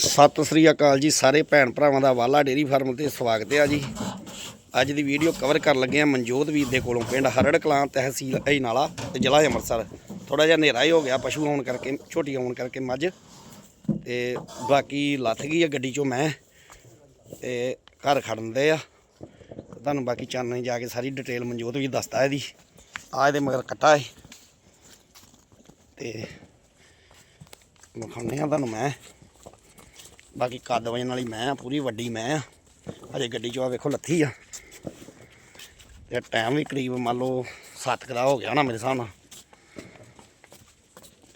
ਸਤਿ ਸ੍ਰੀ ਅਕਾਲ ਜੀ ਸਾਰੇ ਭੈਣ ਭਰਾਵਾਂ ਦਾ ਵਾਲਾ ਡੇਰੀ ਫਾਰਮ ਤੇ ਸਵਾਗਤ ਹੈ ਜੀ। ਅੱਜ ਦੀ ਵੀਡੀਓ ਕਵਰ ਕਰਨ ਲੱਗੇ ਆ ਮਨਜੋਤ ਵੀਰ ਦੇ ਕੋਲੋਂ, ਪਿੰਡ ਹਰੜ ਕਲਾਂ ਤਹਿਸੀਲ ਅਜਨਾਲਾ ਤੇ ਜ਼ਿਲ੍ਹਾ ਅੰਮ੍ਰਿਤਸਰ। ਥੋੜਾ ਜਿਹਾ ਹਨੇਰਾ ਹੀ ਹੋ ਗਿਆ, ਪਸ਼ੂ ਆਉਣ ਕਰਕੇ, ਛੋਟੀ ਆਉਣ ਕਰਕੇ ਮੱਝ। ਤੇ ਬਾਕੀ ਲੱਥ ਗਈ ਆ ਗੱਡੀ ਚੋਂ ਮੈਂ, ਤੇ ਘਰ ਖੜਨ ਦੇ ਆ। ਤੁਹਾਨੂੰ ਬਾਕੀ ਚਾਨਣੇ ਜਾ ਕੇ ਸਾਰੀ ਡਿਟੇਲ ਮਨਜੋਤ ਵੀ ਦੱਸਦਾ ਇਹਦੀ। ਆ ਇਹਦੇ ਮਗਰ ਕੱਟਾ ਹੈ ਤੇ ਵਿਖਾਉਂਦੇ ਆ ਤੁਹਾਨੂੰ ਮੈਂ। ਬਾਕੀ ਕੱਦ ਵਜਣ ਵਾਲੀ ਮੈਂ ਆ ਪੂਰੀ ਵੱਡੀ ਮੈਂ ਆ। ਅਜੇ ਗੱਡੀ ਚੋਂ ਆ ਵੇਖੋ ਲੱਥੀ ਆ। ਤੇ ਟਾਈਮ ਵੀ ਕਰੀਬ ਮੰਨ ਲਓ 7 ਕਦਾ ਹੋ ਗਿਆ ਨਾ ਮੇਰੇ ਹਿਸਾਬ ਨਾਲ।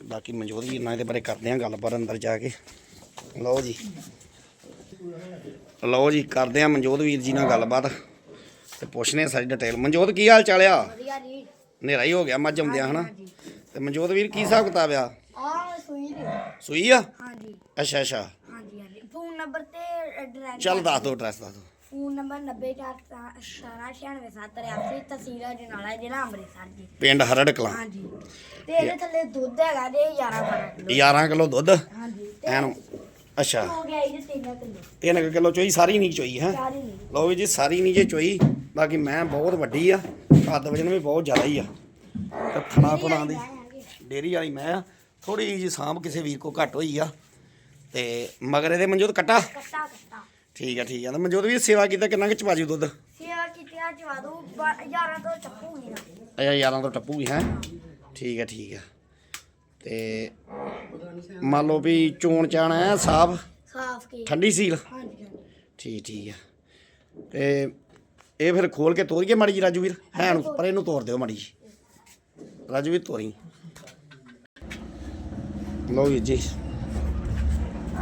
ਬਾਕੀ ਮਨਜੋਤ ਵੀਰ ਨਾਲ ਇਹਦੇ ਬਾਰੇ ਕਰਦੇ ਆ ਗੱਲਬਾਤ ਅੰਦਰ ਜਾ ਕੇ। ਲਓ ਜੀ। ਲਓ ਜੀ ਕਰਦੇ ਆ ਮਨਜੋਤ ਵੀਰ ਜੀ ਨਾਲ ਗੱਲਬਾਤ। ਤੇ ਪੁੱਛਨੇ ਸਾਰੀ ਡਿਟੇਲ ਮਨਜੋਤ ਕੀ ਹਾਲ ਚਾਲ ਆ? ਵਧੀਆ ਜੀ। ਹਨੇਰਾ ਹੀ ਹੋ ਗਿਆ ਮੱਝ ਆਉਂਦਿਆਂ ਹਨਾ? ਤੇ ਮਨਜੋਤ ਵੀਰ ਕੀ ਹਿਸਾਬ ਕਿਤਾਬ ਆ? ਆ ਸੂਈ ਦੀ ਸੂਈ ਆ? ਹਾਂਜੀ। ਅੱਛਾ ਅੱਛਾ। ਫੋਨ ਨੰਬਰ ਤੇ ਡਰਾਈਵਰ ਚੱਲ ਦੱਸ ਦੋ ਐਡਰੈਸ ਦੱਸ ਦੋ ਫੋਨ ਨੰਬਰ 9049969783 ਤਹਿਸੀਲ ਜਨਾਲਾ ਜ਼ਿਲ੍ਹਾ ਅੰਮ੍ਰਿਤਸਰ ਜੀ। ਪਿੰਡ ਹਰੜ ਕਲਾਂ। ਹਾਂਜੀ। ਤੇ ਇਹਦੇ ਥੱਲੇ ਦੁੱਧ ਹੈਗਾ ਜੇ 11 12 ਕਿਲੋ। 11 ਕਿਲੋ ਦੁੱਧ? ਹਾਂਜੀ। ਤੇ ਐਨ ਅੱਛਾ। ਹੋ ਗਿਆ ਇਹ 3 ਕਿਲੋ। 3 ਕਿਲੋ ਚੋਈ ਸਾਰੀ ਨਹੀਂ ਚੋਈ ਹੈ? ਚਾਰ ਹੀ ਨਹੀਂ। ਲਓ ਵੀ ਜੀ ਸਾਰੀ ਨਹੀਂ ਜੇ ਚੋਈ ਬਾਕੀ ਮੈਂ ਬਹੁਤ ਵੱਡੀ ਆ ਕੱਦ ਵਜਨ ਵੀ ਬਹੁਤ ਜ਼ਿਆਦਾ ਹੀ ਆ। ਤੇ ਥਣਾ ਥਣਾ ਦੀ ਡੇਰੀ ਵਾਲੀ ਮੈਂ ਆ। ਥੋੜੀ ਜੀ ਸਾਂਭ ਕਿਸੇ ਵੀਰ ਕੋ ਘੱਟ ਹੋਈ ਆ। ਤੇ ਮਗਰ ਇਹਦੇ ਮਨਜੋਤ ਕੱਟਾ? ਕੱਟਾ ਕੱਟਾ। ਠੀਕ ਆ ਠੀਕ ਆ। ਤੇ ਮਨਜੋਤ ਵੀ ਸੇਵਾ ਕੀਤਾ ਕਿੰਨਾ ਕਿ ਚਵਾਜੂ ਦੁੱਧ? ਸੇਵਾ ਕੀਤੀ ਆ ਚਵਾ ਦੋ। 11 ਤੋਂ ਚੱਪੂਗੀ ਨਾ ਅੱਛਾ ਯਾਰਾਂ ਤੋਂ ਟੱਪੂਗੀ ਹੈ? ਠੀਕ ਆ ਠੀਕ ਆ। ਤੇ ਮੰਨ ਲਓ ਵੀ ਚੋਣ ਚਾਣ ਐ ਸਾਫ਼? ਸਾਫ਼ ਕੀ। ਠੰਡੀ ਸੀਲ? ਹਾਂਜੀ ਠੀਕ ਠੀਕ ਆ। ਤੇ ਇਹ ਫਿਰ ਖੋਲ ਕੇ ਤੋਰੀਏ ਮਾੜੀ ਜੀ ਰਾਜੂ ਵੀਰ? ਹੈ ਨੂੰ ਪਰ ਇਹਨੂੰ ਤੋੜ ਦਿਓ ਮਾੜੀ ਜੀ। ਰਾਜੂ ਵੀਰ ਤੋਰੀ। ਲਓ ਜੀ।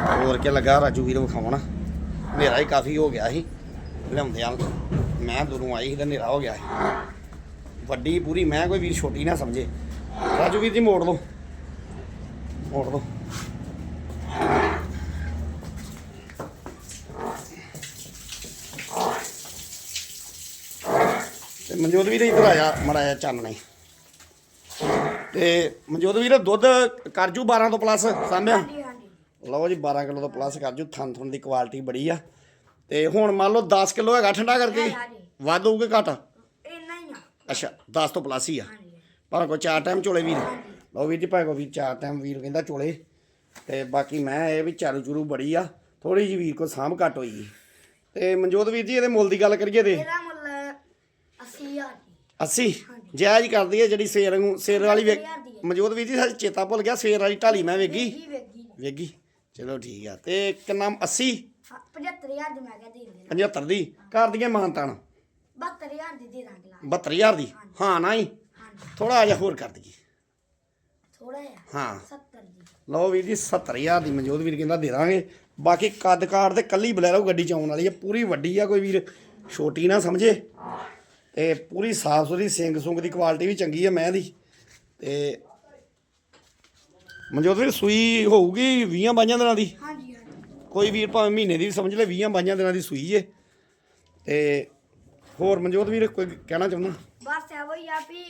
ਹੋਰ ਕੇ ਲੱਗਾ? ਰਾਜੂ ਵੀਰ ਵਿਖਾਉਣ। ਹਨੇਰਾ ਹੀ ਕਾਫੀ ਹੋ ਗਿਆ ਸੀ। ਲਿਆਉਂਦੇ ਆ। ਮੈਂ ਦੂਰੋਂ ਆਈ ਸੀ ਤੇ ਹਨੇਰਾ ਹੋ ਗਿਆ ਸੀ। ਵੱਡੀ ਪੂਰੀ, ਮੈਂ ਕੋਈ ਵੀਰ ਛੋਟੀ ਨਾ ਸਮਝੇ। ਰਾਜੂ ਵੀਰ ਜੀ, ਮੋੜ ਲਓ। ਮੋੜ ਲਓ। ਤੇ ਮਨਜੋਤ ਵੀਰ ਇੱਧਰ ਆਇਆ ਮੜਾਇਆ ਚਾਨਣੇ ਤੇ ਮਨਜੋਤ ਵੀਰ, ਦੁੱਧ ਕਰਜੂ 12 ਤੋਂ ਪਲੱਸ ਸਾਂਭਿਆ? ਲਓ ਜੀ 12 ਕਿਲੋ ਤੋਂ ਪਲੱਸ ਕਰਜੂ ਥਣ ਥਣ ਦੀ ਕੁਆਲਿਟੀ ਬੜੀ ਆ। ਤੇ ਹੁਣ ਮੰਨ ਲਓ 10 ਕਿਲੋ ਹੈਗਾ ਠੰਡਾ ਕਰਕੇ ਜੀ। ਵੱਧ ਹੋਊਗਾ ਘਟ? ਇੰਨਾ ਹੀ ਆ। ਅੱਛਾ 10 ਤੋਂ ਪਲੱਸ ਹੀ ਆ। ਭਾਵੇਂ ਕੋ ਚਾਰ ਟਾਈਮ ਚੋਲੇ ਵੀਰ। ਲਓ ਵੀਰ ਜੀ ਭਾਵੇਂ ਕੋ ਵੀਰ ਚਾਰ ਟਾਈਮ ਵੀਰ ਕਹਿੰਦਾ ਚੋਲੇ। ਤੇ ਬਾਕੀ ਮੈਂ ਇਹ ਵੀ ਚਾਰੂ ਚੂਰੂ ਬੜੀ ਆ। ਥੋੜੀ ਜਿਹੀ ਵੀਰ ਕੋ ਸਾਂਭ ਘਟ ਹੋਈ ਤੇ ਮਨਜੋਤ ਵੀਰ ਜੀ ਇਹਦੇ ਮੁੱਲ ਦੀ ਗੱਲ ਕਰੀਏ ਤੇ? ਇਹਦਾ ਮੁੱਲ 80000 80 ਜੀ। ਜਾਇਜ਼ ਕਰਦੀ ਹੈ ਜਿਹੜੀ ਸੇਰ ਨੂੰ ਸੇਰ ਵਾਲੀ। ਮਨਜੋਤ ਵੀਰ ਜੀ ਸਾਡੀ ਚੇਤਾ ਭੁੱਲ ਗਿਆ ਸੇਰ ਵਾਲੀ ਢਾਲੀ ਮੈਂ ਜੀ ਵੇਗੀ ਵੇਗੀ ਚਲੋ ਠੀਕ ਆ ਤੇ ਕਿੰਨਾ 80 75000 ਦੀ ਮੈਂ ਕਿਹਾ ਦੇ ਦੇਣਾ। 75 ਦੀ ਘਰ ਦੀਆਂ ਮਾਨਤਾਨ 72000 ਦੀ ਦੇ ਦਾਂਗੇ ਲਾ 72000 ਦੀ? ਹਾਂ ਨਾ ਹੀ ਥੋੜਾ ਜਿਹਾ ਹੋਰ ਕਰ ਦਈਏ। ਥੋੜਾ ਜਿਹਾ? ਹਾਂ। 70 ਦੀ। ਲਓ ਵੀਰ ਜੀ 70000 ਦੀ ਮਨਜੋਤ ਵੀਰ ਕਹਿੰਦਾ ਦੇ ਦਾਂਗੇ। ਬਾਕੀ ਕੱਦ ਕਾਠ ਤੇ ਕੱਲੀ ਬਲੈਰੋ ਗੱਡੀ ਚ ਆਉਣ ਵਾਲੀ ਹੈ ਪੂਰੀ ਵੱਡੀ ਆ ਕੋਈ ਵੀਰ। ਛੋਟੀ ਨਾ ਸਮਝੇ। ਤੇ ਪੂਰੀ ਸਾਫ਼ ਸੁਥਰੀ ਸਿੰਗ ਸੁੰਗ ਦੀ ਕੁਆਲਿਟੀ ਵੀ ਚੰਗੀ ਹੈ ਮੈਂ ਦੀ ਤੇ ਮਨਜੋਤ ਵੀਰ ਸੂਈ ਹੋਊਗੀ 20 ਬਾਈਆਂ ਦਿਨਾਂ ਦੀ। ਹਾਂਜੀ ਹਾਂਜੀ। ਕੋਈ ਵੀਰ ਭਾਵੇਂ ਮਹੀਨੇ ਦੀ ਵੀ ਸਮਝ ਲੈ 20 ਬਾਈਆਂ ਦਿਨਾਂ ਦੀ ਸੂਈ ਏ ਤੇ ਹੋਰ ਮਨਜੋਤ ਵੀਰ ਕੋਈ ਕਹਿਣਾ ਚਾਹੁੰਦਾ? ਬਸ ਇਹੋ ਹੀ ਆ ਵੀ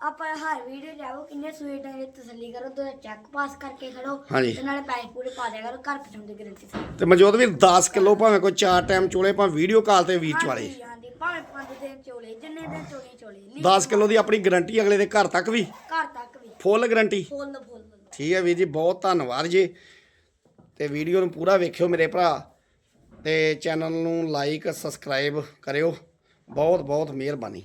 ਆਪਾਂ ਹਰ ਵੀਡੀਓ ਜਾਓ ਕਿੰਨੇ ਸੂਟ ਹੈ ਤਸੱਲੀ ਕਰੋ ਤੇ ਚੈੱਕ ਪਾਸ ਕਰਕੇ ਖੜੋ ਹਾਂਜੀ। ਤੇ ਨਾਲੇ ਪੈਸੇ ਪੂਰੇ ਪਾ ਦਿਆ ਕਰੋ ਘਰ ਪਹੁੰਚਾਉਣ ਦੀ ਗਾਰੰਟੀ ਤੇ ਮਨਜੋਤ ਵੀਰ 10 ਕਿਲੋ ਭਾਵੇਂ ਕੋਈ ਚਾਰ ਟਾਈਮ ਚੋਲੇ ਭਾਵੇਂ ਵੀਡੀਓ ਕਾਲ ਤੇ ਵੀਰ ਚਵਾਲੇ ਹਾਂਜੀ ਹਾਂਜੀ ਭਾਵੇਂ ਪੰਜ ਦਿਨ ਚੋਲੇ ਜਿੰਨੇ ਦਿਨ ਚੋਲੇ ਚੋਲੇ। ਲੀ- 10 ਕਿਲੋ ਦੀ ਆਪਣੀ ਗਾਰੰਟੀ ਅਗਲੇ ਦੇ ਘਰ ਤੱਕ ਵੀ? ਘਰ ਤੱਕ ਵੀ। ਫੁੱਲ ਗਾਰੰਟੀ ਫੁੱਲ ਫੁੱਲ ਠੀਕ ਹੈ ਵੀਰ ਜੀ, ਬਹੁਤ ਧੰਨਵਾਦ ਜੀ। ਤੇ ਵੀਡੀਓ ਨੂੰ ਪੂਰਾ ਵੇਖਿਓ ਮੇਰੇ ਭਰਾ। ਤੇ ਚੈਨਲ ਨੂੰ ਲਾਈਕ, ਸਬਸਕ੍ਰਾਈਬ ਕਰਿਓ। ਬਹੁਤ ਬਹੁਤ ਮਿਹਰਬਾਨੀ।